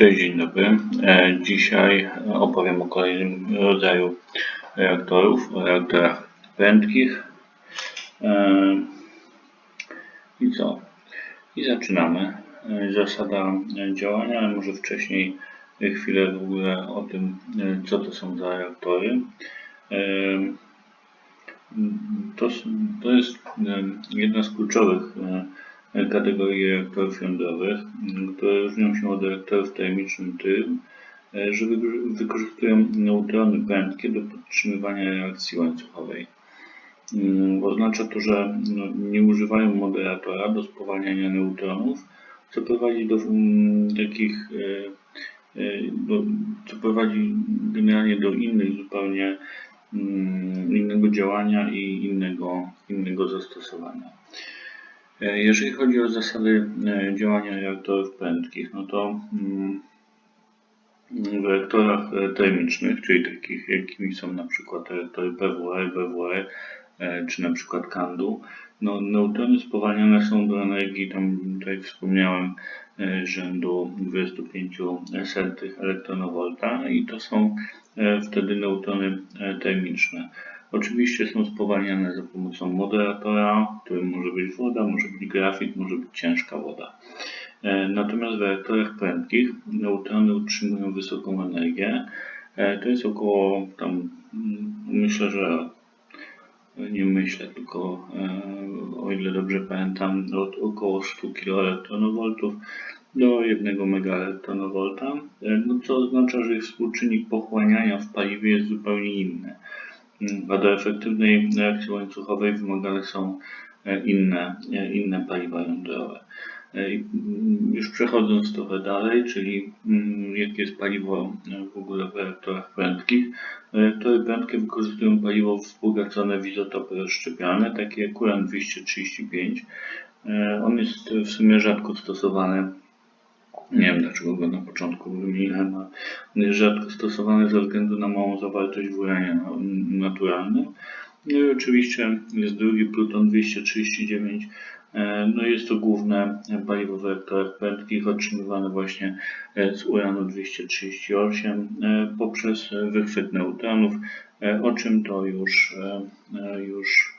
Cześć, dzień dobry. E, Dzisiaj opowiem o kolejnym rodzaju reaktorów, o reaktorach prędkich. E, I co? I zaczynamy. E, Zasada działania, ale może wcześniej chwilę w ogóle o tym, co to są za reaktory. To, to jest jedna z kluczowych e, jądrowych, m, które różnią się od reaktorów termicznych tym, e, że wykorzy- wykorzystują neutrony prędkie do podtrzymywania reakcji łańcuchowej. Mm, Oznacza to, że no, nie używają moderatora do spowalniania neutronów, co prowadzi do mm, takich, e, e, do, co prowadzi generalnie do innych zupełnie mm, innego działania i innego, innego zastosowania. E, Jeżeli chodzi o zasady e, działania reaktorów prędkich, no to mm, w reaktorach e, termicznych, czyli takich jakimi są na przykład reaktory PWR, BWR czy na przykład CANDU, no, neutrony spowalniane są do energii, tam tutaj wspomniałem, rzędu 25 setych elektronowolta i to są wtedy neutrony termiczne. Oczywiście są spowalniane za pomocą moderatora, którym może być woda, może być grafit, może być ciężka woda. E, Natomiast w reaktorach prędkich neutrony utrzymują wysoką energię. E, To jest około tam, mm, myślę, że nie myślę, tylko e, o ile dobrze pamiętam, od około 100 kV do 1 MeV, e, no co oznacza, że ich współczynnik pochłaniania w paliwie jest zupełnie inny. Do efektywnej reakcji łańcuchowej wymagane są e, inne, e, inne paliwa jądrowe. E, mm, Już przechodząc trochę dalej, czyli mm, jakie jest paliwo w ogóle w reaktorach prędkich. Reaktory prędkie wykorzystują paliwo wzbogacone w izotopy rozszczepialne, takie jak uran 235. E, On jest w sumie rzadko stosowany nie wiem dlaczego go na początku wymieniłem, ale rzadko stosowany ze względu na małą zawartość w uranie na- naturalnym. No i oczywiście jest drugi pluton 239. E, No jest to główne paliwo w prędkich otrzymywane właśnie e, z uranu 238 e, poprzez wychwyt neutronów, o czym to już, już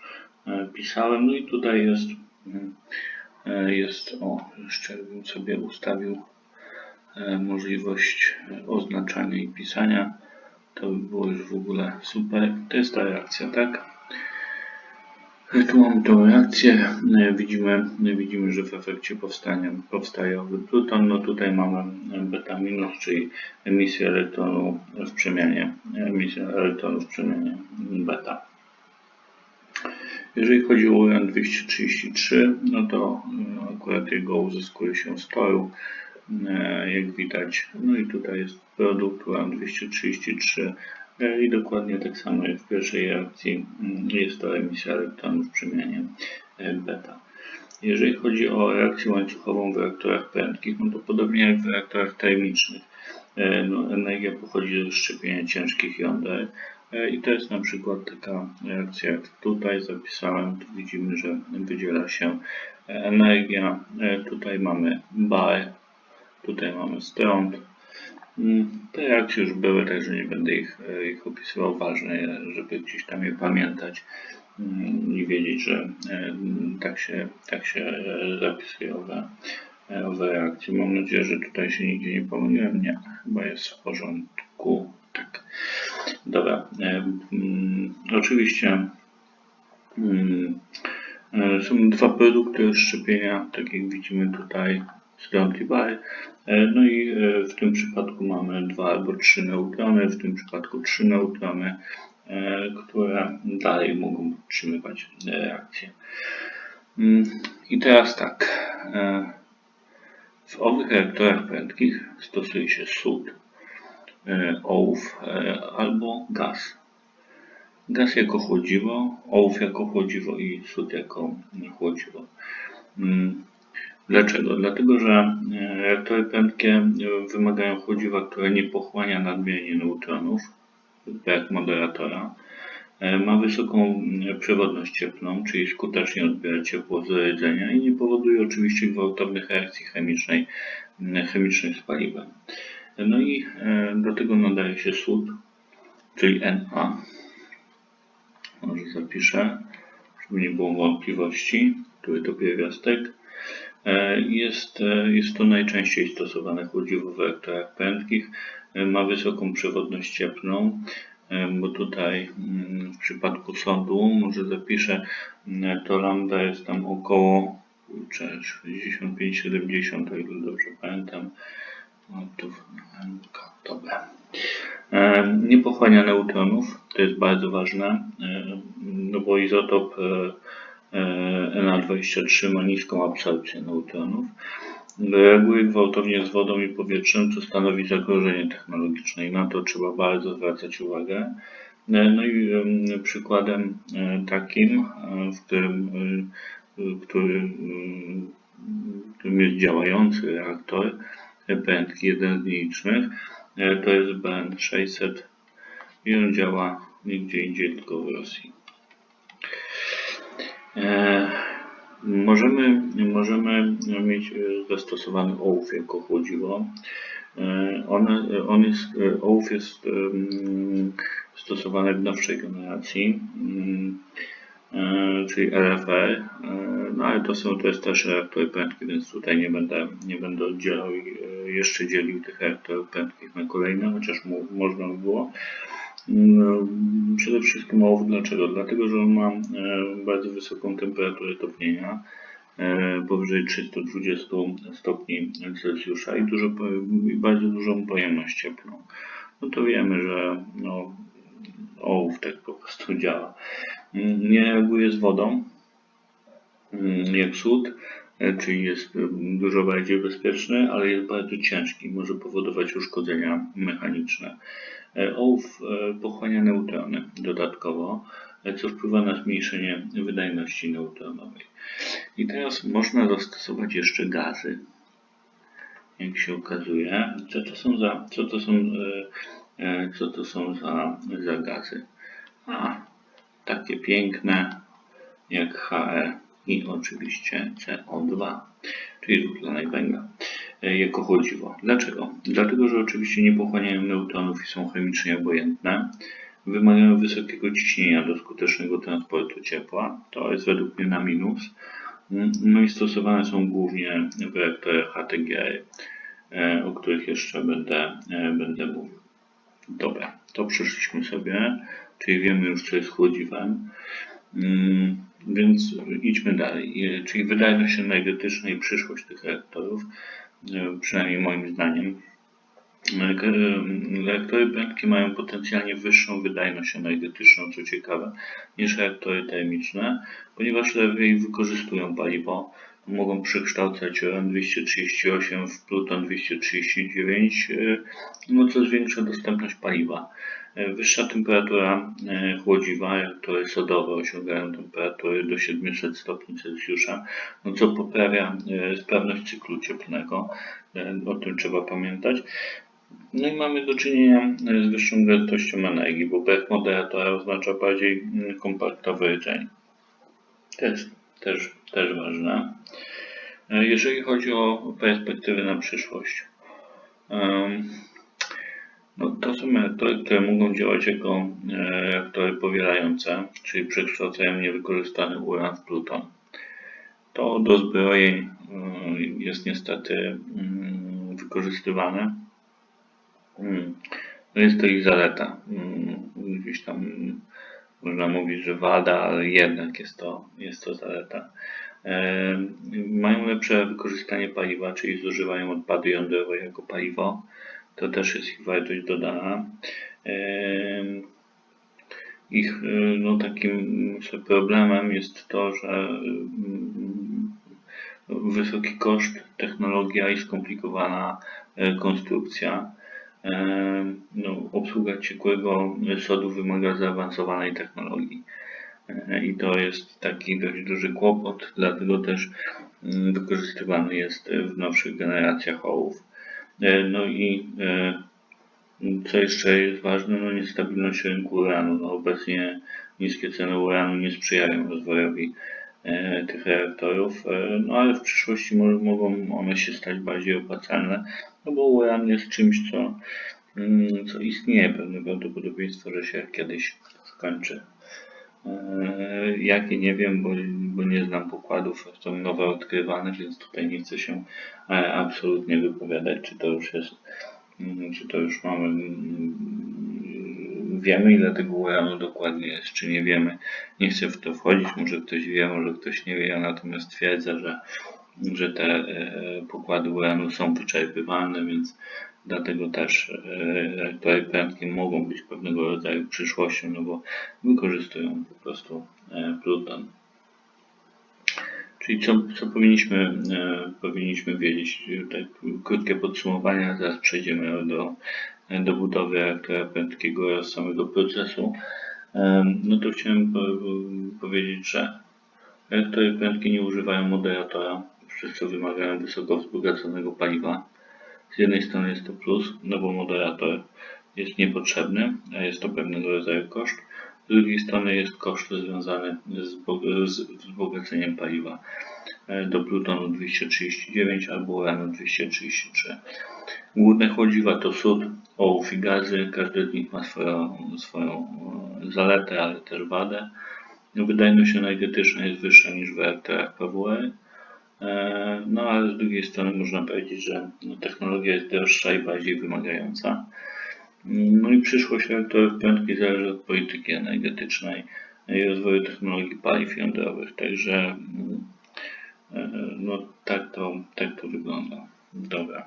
pisałem. No i tutaj jest, jest o, jeszcze bym sobie ustawił możliwość e, oznaczania i pisania. To by było już w ogóle super. To jest ta reakcja, tak? E, Tu mamy tą reakcję. E, Widzimy, widzimy, że w efekcie powstania powstaje owy pluton. No tutaj mamy beta minus, czyli emisję elektronu w przemianie, emisję elektronów w przemianie beta. Jeżeli chodzi o uran 233, no to akurat jego uzyskuje się z toru, jak widać. No i tutaj jest produkt uran 233 e, i dokładnie tak samo jak w pierwszej reakcji mm, jest to emisja elektronów w przemianie e, beta. Jeżeli chodzi o reakcję łańcuchową w reaktorach prędkich, no to podobnie jak w reaktorach termicznych, e, no, energia pochodzi ze szczepienia ciężkich jąder. E, I to jest na przykład taka reakcja, jak tutaj zapisałem. Tu widzimy, że wydziela się e, energia. E, Tutaj mamy bar, tutaj mamy strąd. Mm, Te reakcje już były, także nie będę ich, e, ich opisywał. Ważne, żeby gdzieś tam je pamiętać mm, i wiedzieć, że e, tak się, tak się e, zapisuje owe, owe reakcje. Mam nadzieję, że tutaj się nigdzie nie pomyliłem. Nie, chyba jest w porządku. Tak. Dobra. Mm, oczywiście są dwa produkty szczepienia, tak jak widzimy tutaj, bar. E, No i e, w tym przypadku mamy dwa albo trzy neutrony, w tym przypadku trzy neutrony, e, które dalej mogą podtrzymywać reakcję. Mm, I teraz tak. W owych reaktorach prędkich stosuje się sód, ołów albo gaz. Gaz jako chłodziwo, ołów jako chłodziwo i sód jako chłodziwo. Dlaczego? Dlatego, że e, reaktory prędkie e, wymagają chłodziwa, które nie pochłania nadmiernie neutronów, jak moderatora. E, Ma wysoką mm, przewodność cieplną, czyli skutecznie odbiera ciepło z rdzenia i nie powoduje oczywiście gwałtownych reakcji chemicznej mm, chemicznych z paliwem. No i e, do tego nadaje się sód, czyli Na. Może zapiszę, żeby nie było wątpliwości. Tu to pierwiastek. E, Jest, e, jest to najczęściej stosowane chłodziwo w reaktorach prędkich. E, Ma wysoką przewodność cieplną, bo tutaj mm, w przypadku sądu, może zapiszę, mm, to lambda jest tam około kurczę, 65-70, o ile dobrze pamiętam. No tu Nie pochłania neutronów, to jest bardzo ważne, no bo izotop Na23 ma niską absorpcję neutronów. Reaguje gwałtownie z wodą i powietrzem, co stanowi zagrożenie technologiczne i na to trzeba bardzo zwracać uwagę. E, No i em, przykładem e, takim, e, w którym, e, który, em, którym jest działający reaktor prędki, jeden z nielicznych, e, to jest BN600 i on działa nigdzie indziej, tylko w Rosji. E, Możemy, możemy mieć e, zastosowany ołów jako chłodziwo. E, On, on jest, e, ołów jest stosowany w nowszej generacji, e, czyli LFR, e, no ale to, są, to jest też reaktory prędkie, więc tutaj nie będę, nie będę oddzielał e, jeszcze dzielił tych reaktorów prędkich na kolejne, chociaż mu, można by było. No, Przede wszystkim ołów dlaczego? Dlatego, że on ma e, bardzo wysoką temperaturę topnienia, e, powyżej 320 stopni Celsjusza i, dużo, bardzo dużą pojemność cieplną. No to wiemy, że no, ołów tak po prostu działa. Mm, Nie reaguje z wodą, mm, jak sód, e, czyli jest mm, dużo bardziej bezpieczny, ale jest bardzo ciężki, może powodować uszkodzenia mechaniczne. E, Ołów e, pochłania neutrony dodatkowo, e, co wpływa na zmniejszenie wydajności neutronowej. I teraz można zastosować jeszcze gazy, jak się okazuje. Co to są za, co to są, co to są za, za gazy? A, takie piękne jak He i oczywiście CO2, czyli dwutlenek węgla jako chłodziwo. Dlaczego? Dlatego, że oczywiście nie pochłaniają neutronów i są chemicznie obojętne. Wymagają wysokiego ciśnienia do skutecznego transportu ciepła. To jest według mnie na minus. Mm, No i stosowane są głównie w reaktorach HTG, e, o których jeszcze będę, e, będę mówił. Dobra, to przeszliśmy sobie, czyli wiemy już co jest chłodziwem. Mm, Więc idźmy dalej. E, Czyli wydajność energetyczna i przyszłość tych reaktorów, e, przynajmniej moim zdaniem. E, e, Reaktory prędkie mają potencjalnie wyższą wydajność energetyczną, co ciekawe, niż reaktory termiczne, ponieważ lepiej wykorzystują paliwo. Mogą przekształcać uran 238 w pluton 239, e, no co zwiększa dostępność paliwa. E, Wyższa temperatura e, chłodziwa, reaktory sodowe osiągają temperatury do 700 stopni Celsjusza, no co poprawia e, sprawność cyklu cieplnego. O tym trzeba pamiętać. No i mamy do czynienia z wyższą gęstością energii, bo brak moderatora oznacza bardziej mm, kompaktowy rdzeń. Też, też, też ważne. Jeżeli chodzi o perspektywy na przyszłość, em, no reaktory, które mogą działać jako reaktory powielające, czyli przekształcają niewykorzystany uran w pluton. To do zbrojeń e, jest niestety mm, wykorzystywane. Mm, No jest to ich zaleta. Mm, Gdzieś tam można mówić, że wada, ale jednak jest to, jest to zaleta. E, Mają lepsze wykorzystanie paliwa, czyli zużywają odpady jądrowe jako paliwo. To też jest ich wartość dodana. Ich no, takim myślę, problemem jest to, że mm, wysoki koszt, technologia i skomplikowana e, konstrukcja. No, obsługa ciekłego sodu wymaga zaawansowanej technologii. E, I to jest taki dość duży kłopot, dlatego też mm, wykorzystywany jest w nowszych generacjach ołów. E, No i e, co jeszcze jest ważne, no niestabilność rynku uranu. No obecnie niskie ceny uranu nie sprzyjają rozwojowi e, tych reaktorów, no ale w przyszłości mo- mogą one się stać bardziej opłacalne, no bo uran jest czymś, co, mm, co istnieje, pewne prawdopodobieństwo, że się kiedyś skończy. E, Jakie nie wiem, bo, bo nie znam pokładów, są nowe odkrywane, więc tutaj nie chcę się e, absolutnie wypowiadać, czy to już jest, mm, czy to już mamy, mm, wiemy ile tego uranu dokładnie jest, czy nie wiemy. Nie chcę w to wchodzić, może ktoś wie, może ktoś nie wie, ja natomiast twierdzę, że, że te e, pokłady uranu są wyczerpywalne, więc Dlatego też e, reaktory prędkie mogą być pewnego rodzaju przyszłością, no bo wykorzystują po prostu e, pluton. Czyli co, co powinniśmy, e, powinniśmy wiedzieć? Tutaj krótkie podsumowanie, zaraz przejdziemy do, do budowy reaktora prędkiego oraz samego procesu. No to chciałem po, powiedzieć, że reaktory prędkie nie używają moderatora, przez co wymagają wysoko wzbogaconego paliwa. Z jednej strony jest to plus, no bo moderator jest niepotrzebny, a jest to pewnego rodzaju koszt. Z drugiej strony jest koszt związany z, bo- z wzbogaceniem paliwa e, do plutonu 239 albo uranu 233. Główne chłodziwa to sód, ołów i gazy. Każdy z nich ma swoją, swoją e, zaletę, ale też wadę. Wydajność energetyczna jest wyższa niż w reaktorach PWR. E, No ale z drugiej strony można powiedzieć, że no, technologia jest droższa i bardziej wymagająca. No i przyszłość reaktorów prędkich zależy od polityki energetycznej i rozwoju technologii paliw jądrowych. Także mm, e, no, tak, to, tak to wygląda. Dobra.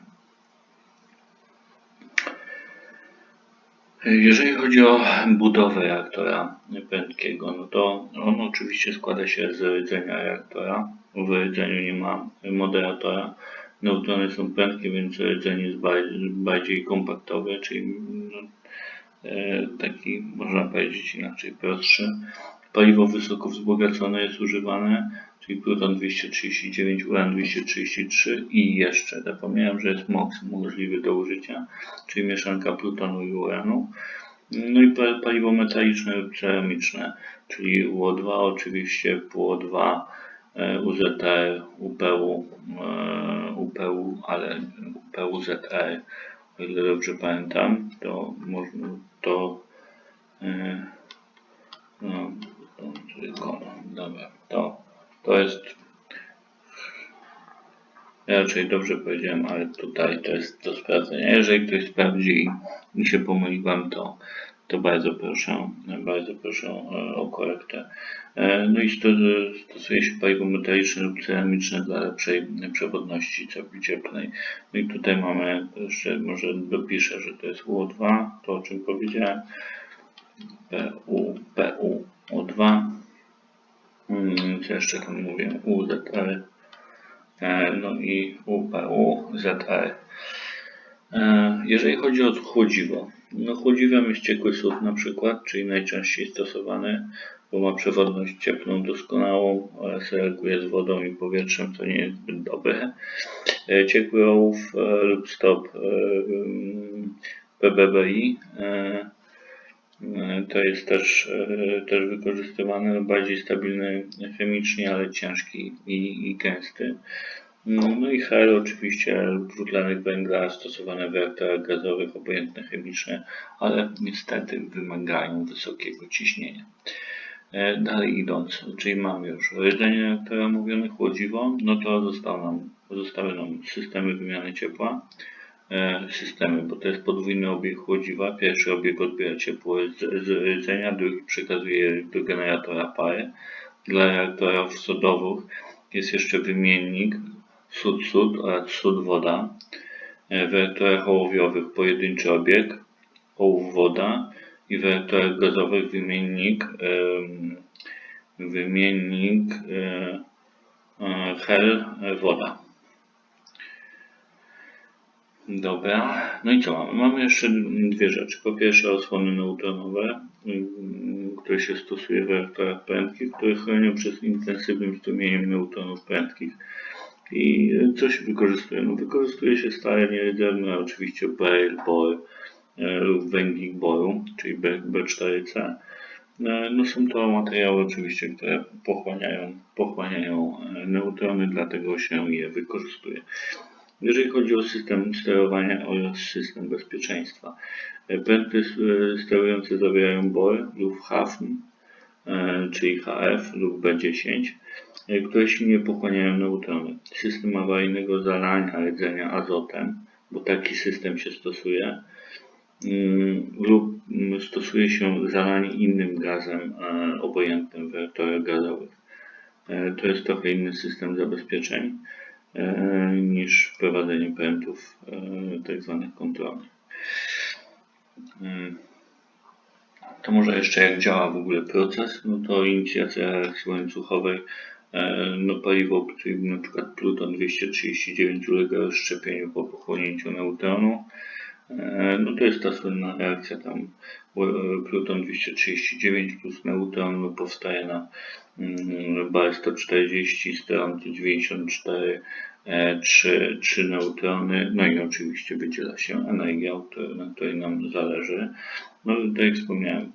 Jeżeli chodzi o budowę reaktora prędkiego, no to on oczywiście składa się z rdzenia reaktora. W rdzeniu nie ma moderatora. Neutrony są prędkie, więc rdzenie jest bardziej, bardziej kompaktowe, czyli no, e, taki, można powiedzieć inaczej, prostszy. Paliwo wysoko wzbogacone jest używane, czyli pluton 239, uran 233 i jeszcze zapomniałem, że jest MOX możliwy do użycia, czyli mieszanka plutonu i uranu. No i pa- paliwo metaliczne lub ceramiczne, czyli UO2 oczywiście, PUO2, e, UZR, UPU, e, UPU, ale UPU-ZR, o ile dobrze pamiętam, to można, to e, no, to, tylko, dobra, to, to jest ja raczej dobrze powiedziałem, ale tutaj to jest do sprawdzenia. Jeżeli ktoś sprawdzi i się pomyliłem, to, to bardzo proszę, bardzo proszę o korektę. E, No i sto- stosuje się paliwo metaliczne lub ceramiczne dla lepszej przewodności cieplnej. No i tutaj mamy, jeszcze może dopiszę, że to jest UO2, to o czym powiedziałem. PU, PU, O2. Mm, Co jeszcze tam mówię? UZR. E, no i UPU, ZR. E, Jeżeli chodzi o chłodziwo, no chłodziwem jest ciekły sód na przykład, czyli najczęściej stosowany, bo ma przewodność cieplną doskonałą oraz reaguje z wodą i powietrzem, co nie jest zbyt dobre. E, Ciekły ołów e, lub stop e, mm, PBBI to jest też, też wykorzystywany, no bardziej stabilny chemicznie, ale ciężki i, i gęsty. No, no i HEL oczywiście dwutlenek węgla stosowane w reaktorach gazowych, obojętne chemiczne, ale niestety wymagają wysokiego ciśnienia. E, Dalej idąc, czyli mamy już rdzenie reaktora mówione, chłodziwo, no to został nam, pozostały nam systemy wymiany ciepła, e, systemy, bo to jest podwójny obieg chłodziwa. Pierwszy obieg odbiera ciepło z, z rdzenia, drugi przekazuje je do generatora pary. Dla reaktorów sodowych jest jeszcze wymiennik sód-sód oraz sód-woda. W reaktorach ołowiowych pojedynczy obieg ołów-woda i w reaktorach gazowych wymiennik wymiennik e, e, hel e, woda. Dobra, no i co mamy? Mamy jeszcze dwie rzeczy. Po pierwsze osłony neutronowe, ym, które się stosuje w reaktorach prędkich, które chronią przed intensywnym strumieniem neutronów prędkich. I co się wykorzystuje? No, wykorzystuje się stare nierdzewne, oczywiście Braille, bor e, lub węglik czyli B- B4C. E, No są to materiały oczywiście, które pochłaniają, pochłaniają e, neutrony, dlatego się je wykorzystuje. Jeżeli chodzi o system sterowania oraz system bezpieczeństwa, pręty sterujące zawierają BOR lub HAFN, czyli HF lub B10, e, które silnie pochłaniają neutrony. System awaryjnego zalania rdzenia azotem, bo taki system się stosuje, mm, lub mm, stosuje się zalanie innym gazem e, obojętnym w reaktorach gazowych. E, To jest trochę inny system zabezpieczeń e, niż wprowadzenie prętów e, tak kontrolnych. To może jeszcze jak działa w ogóle proces, no to inicjacja reakcji łańcuchowej, e, no paliwo, czyli na przykład pluton 239 ulega rozszczepieniu po pochłonięciu neutronu, E, no to jest ta słynna reakcja tam e, pluton 239 plus neutron no powstaje na mm, bar 140, stronty 94, e, 3, 3 neutrony, no i oczywiście wydziela się energia, na której nam zależy. No tak jak wspomniałem,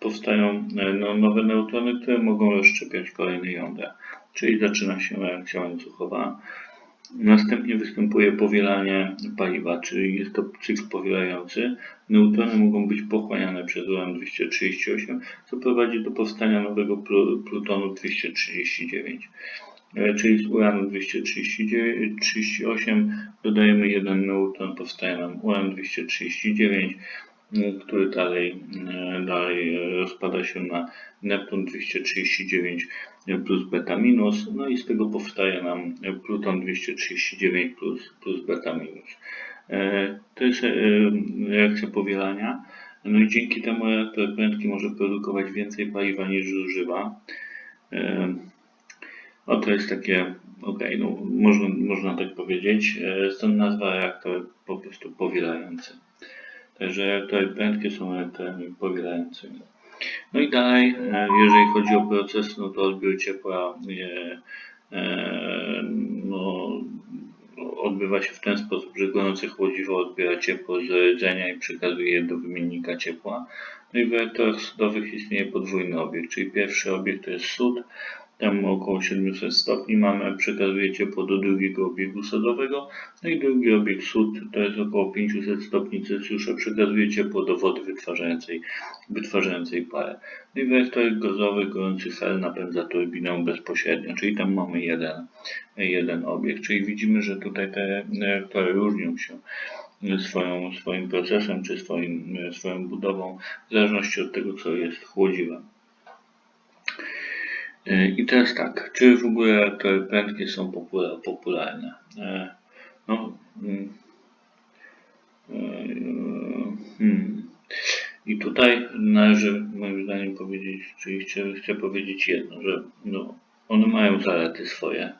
powstają e, no, nowe neutrony, które mogą rozszczepiać kolejne jądra, czyli zaczyna się reakcja łańcuchowa. Następnie występuje powielanie paliwa, czyli jest to cykl powielający. Neutrony mogą być pochłaniane przez uran-238, co prowadzi do powstania nowego plu- plutonu 239. E, Czyli z uranu 238 dodajemy jeden neutron, powstaje nam uran-239, m, który dalej, e, dalej e, rozpada się na Neptun 239 plus beta minus, no i z tego powstaje nam pluton 239 plus, plus beta minus. E, To jest reakcja powielania. No i dzięki temu reaktor prędki może produkować więcej paliwa niż zużywa. No to jest takie, ok, no można, można tak powiedzieć. Stąd nazwa reaktor po prostu powielający. Także reaktory prędkie są reaktorami powielającymi. No i dalej, e, jeżeli chodzi o proces, no to odbiór ciepła e, e, no, odbywa się w ten sposób, że gorące chłodziwo odbiera ciepło z rdzenia i przekazuje je do wymiennika ciepła. No i w reaktorach sodowych istnieje podwójny obieg, czyli pierwszy obieg to jest sód, tam około 700 stopni mamy, przekazuje ciepło do drugiego obiegu sodowego, no i drugi obieg sód to jest około 500 stopni Celsjusza, przekazuje ciepło do wody wytwarzającej, wytwarzającej parę. No i w reaktorach gazowych gorący hel napędza turbinę bezpośrednio, czyli tam mamy jeden, jeden obieg, czyli widzimy, że tutaj te reaktory różnią się swoją, swoim procesem czy swoim, swoją budową w zależności od tego, co jest chłodziwem. E, I teraz tak, czy w ogóle reaktory prędkie są popula- popularne? E, No, mm, e, hmm. I tutaj należy moim zdaniem powiedzieć, czyli chcę, powiedzieć jedno, że no, one mają zalety swoje,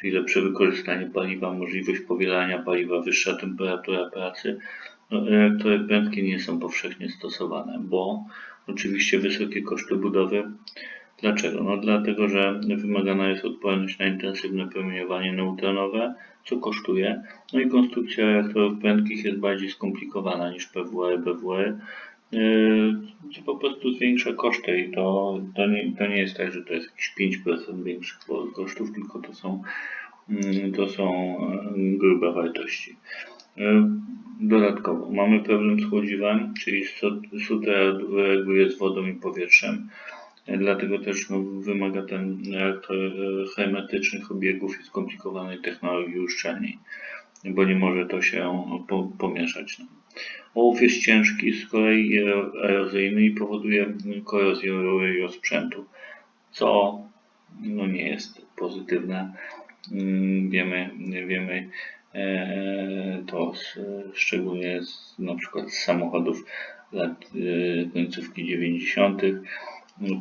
czyli lepsze wykorzystanie paliwa, możliwość powielania paliwa, wyższa temperatura pracy. No, reaktory prędkie nie są powszechnie stosowane, bo oczywiście wysokie koszty budowy, Dlaczego? No dlatego, że wymagana jest odporność na intensywne promieniowanie neutronowe, co kosztuje. No i konstrukcja reaktorów prędkich jest bardziej skomplikowana niż PWR, BWR, yy, co po prostu zwiększa koszty i to, to, nie, to nie jest tak, że to jest jakieś 5% większych ko- kosztów, tylko to są, mm, to są e, grube wartości. E, Dodatkowo mamy problem z chłodziwem, czyli sód reaguje z wodą i powietrzem. E, Dlatego też no, wymaga ten reaktor e, hermetycznych obiegów i skomplikowanej technologii uszczelnień, bo nie może to się po, pomieszać. No. Ołów jest ciężki, z kolei ero- erozyjny i powoduje korozję rury i osprzętu, co no, nie jest pozytywne. Mm, Wiemy, wiemy e, to z, szczególnie z, na przykład z samochodów lat e, końcówki 90 na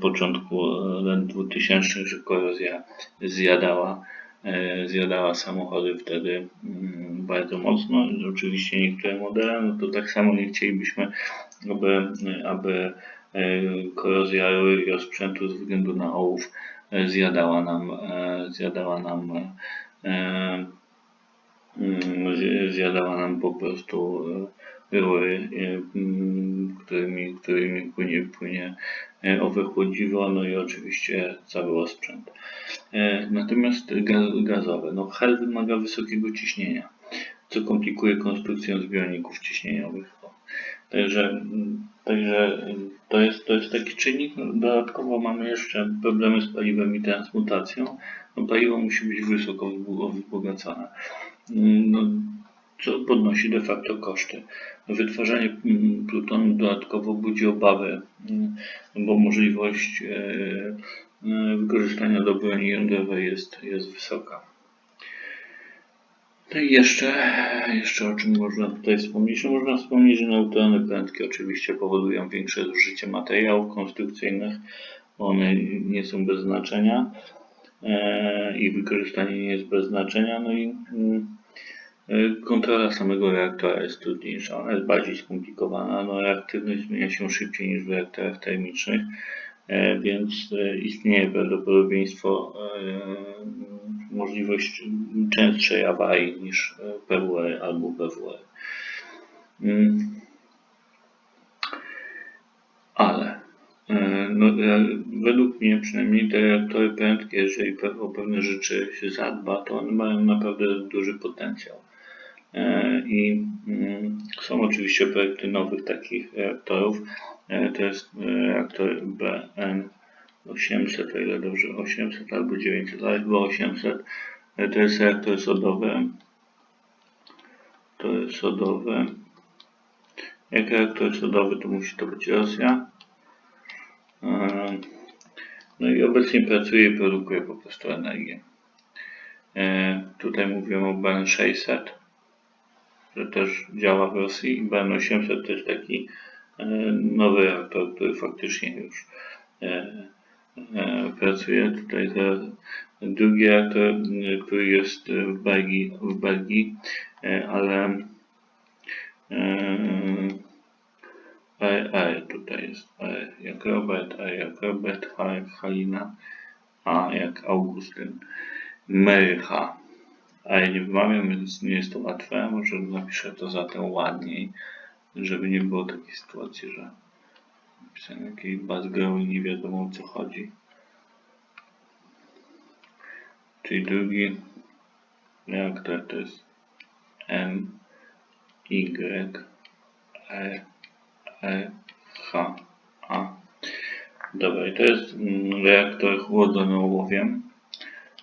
początku lat 2000, że korozja zjadała, e, zjadała samochody wtedy mm, bardzo mocno. Oczywiście niektóre modele, no to tak samo nie chcielibyśmy, aby, aby e, korozja i osprzętu ze względu na ołów e, zjadała nam, e, zjadała nam e, mm, zj- zjadała nam po prostu e, rury, e, mm, którymi, którymi płynie, płynie e, owe chłodziwo, no i oczywiście cały osprzęt. E, Natomiast gaz, gazowe, no hel wymaga wysokiego ciśnienia, co komplikuje konstrukcję zbiorników ciśnieniowych. Także, także to jest, to jest taki czynnik. No, Dodatkowo mamy jeszcze problemy z paliwem i transmutacją. No, paliwo musi być wysoko wzbogacone. Mm, No, co podnosi de facto koszty. Wytwarzanie mm, plutonu dodatkowo budzi obawy, mm, bo możliwość e, e, wykorzystania do broni jądrowej jest, jest wysoka. No i jeszcze, jeszcze o czym można tutaj wspomnieć? No można wspomnieć, że neutrony prędkie oczywiście powodują większe zużycie materiałów konstrukcyjnych, one nie są bez znaczenia e, i wykorzystanie nie jest bez znaczenia. No i mm, kontrola samego reaktora jest trudniejsza, ona jest bardziej skomplikowana. No, reaktywność zmienia się szybciej niż w reaktorach termicznych, e, więc e, istnieje prawdopodobieństwo, e, możliwość częstszej awarii niż e, PWR albo PWR. Mm. Ale e, no, e, według mnie przynajmniej te reaktory prędkie, jeżeli o pewne rzeczy się zadba, to one mają naprawdę duży potencjał. E, I mm, są oczywiście projekty nowych takich reaktorów. E, To jest reaktor BN 800, o ile dobrze, 800 albo 900, ale chyba 800. E, To jest reaktor sodowy. To jest sodowy. Jak reaktor sodowy, to musi to być Rosja. E, No i obecnie pracuje i produkuje po prostu energię. Tutaj mówimy o BN 600, że też działa w Rosji. I BN 800 to jest taki e, nowy reaktor, który faktycznie już e, e, pracuje. Tutaj teraz drugi reaktor, który jest w Belgii, w Belgii ale R, tutaj jest R jak Robert, R jak Robert, H jak Halina, A jak Augustyn, Merycha. A ja nie wymawiam, więc nie jest to łatwe. Może napiszę to zatem ładniej, żeby nie było takiej sytuacji, że napisałem jakiej bazgrą i nie wiadomo o co chodzi. Czyli drugi reaktor to jest M, Y, E, E, H, A. Dobra, i to jest reaktor chłodzony ołowiem,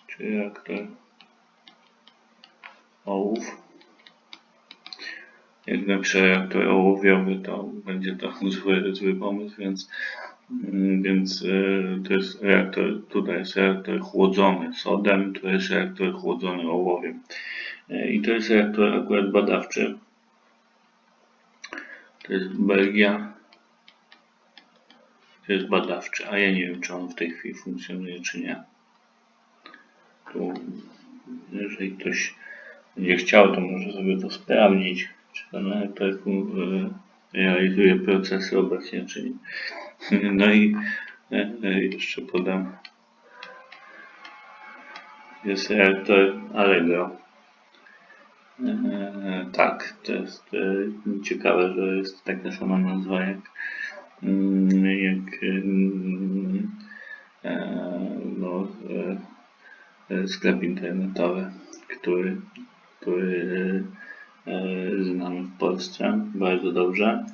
czyli reaktor ołów. Jak napiszę reaktor ołowiowy, to będzie to zły, zły pomysł, więc, mm, więc y, to jest reaktor, tutaj jest reaktor chłodzony sodem, to jest reaktor chłodzony ołowiem. Y, I to jest reaktor akurat badawczy. To jest Belgia. To jest badawczy, a ja nie wiem, czy on w tej chwili funkcjonuje, czy nie. Tu, jeżeli ktoś będzie chciał, to może sobie to sprawdzić, czy ten reaktor fun- y, realizuje procesy obecnie, czy nie. No i y, y, jeszcze podam. Jest reaktor Allegro. E, tak, to jest e, ciekawe, że jest taka sama nazwa jak, mm, jak mm, e, no, e, e, sklep internetowy, który, który e, znamy w Polsce bardzo dobrze.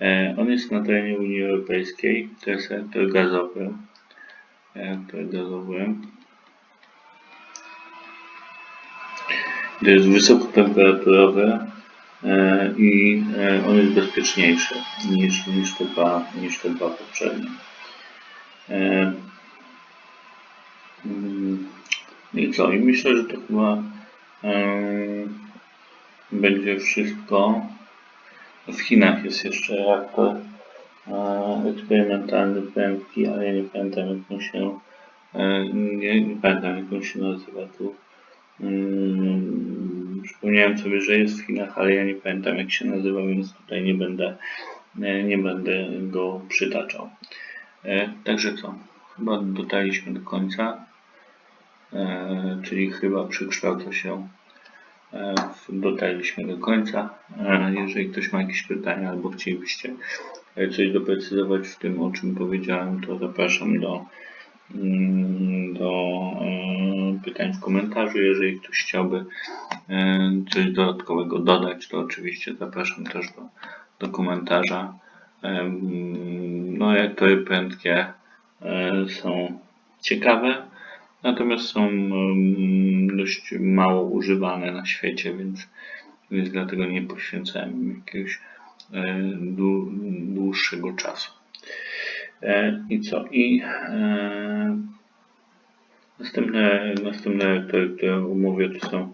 E, on jest na terenie Unii Europejskiej, to jest reaktor gazowy. Reaktor gazowy. To jest wysokotemperaturowy e, i e, on jest bezpieczniejszy niż, niż, te, dwa, niż te dwa poprzednie. E, mm, I co? I myślę, że to chyba e, będzie wszystko. W Chinach jest jeszcze reaktor e, eksperymentalny ale nie pamiętam jak on się e, nie, nie pamiętam jak on się nazywa tu. Przypomniałem sobie, że jest w Chinach, ale ja nie pamiętam jak się nazywa, więc tutaj nie będę, e, nie będę go przytaczał. Także co? Chyba dotarliśmy do końca, czyli chyba przekształca się e, dotarliśmy do końca. E, Jeżeli ktoś ma jakieś pytania albo chcielibyście e, coś doprecyzować w tym, o czym powiedziałem, to zapraszam do, mm, do e, pytań w komentarzu. Jeżeli ktoś chciałby e, coś dodatkowego dodać, to oczywiście zapraszam też do, do komentarza. Em, No, jak tory prędkie e, są ciekawe, natomiast są dość mało używane na świecie, więc, więc dlatego nie poświęcałem jakiegoś e, dłu- dłuższego czasu. E, I co? I e, następne, następne rektory, które omówię, to są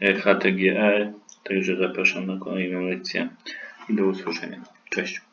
e, HTGR, także zapraszam na kolejną lekcję i do usłyszenia. Cześć.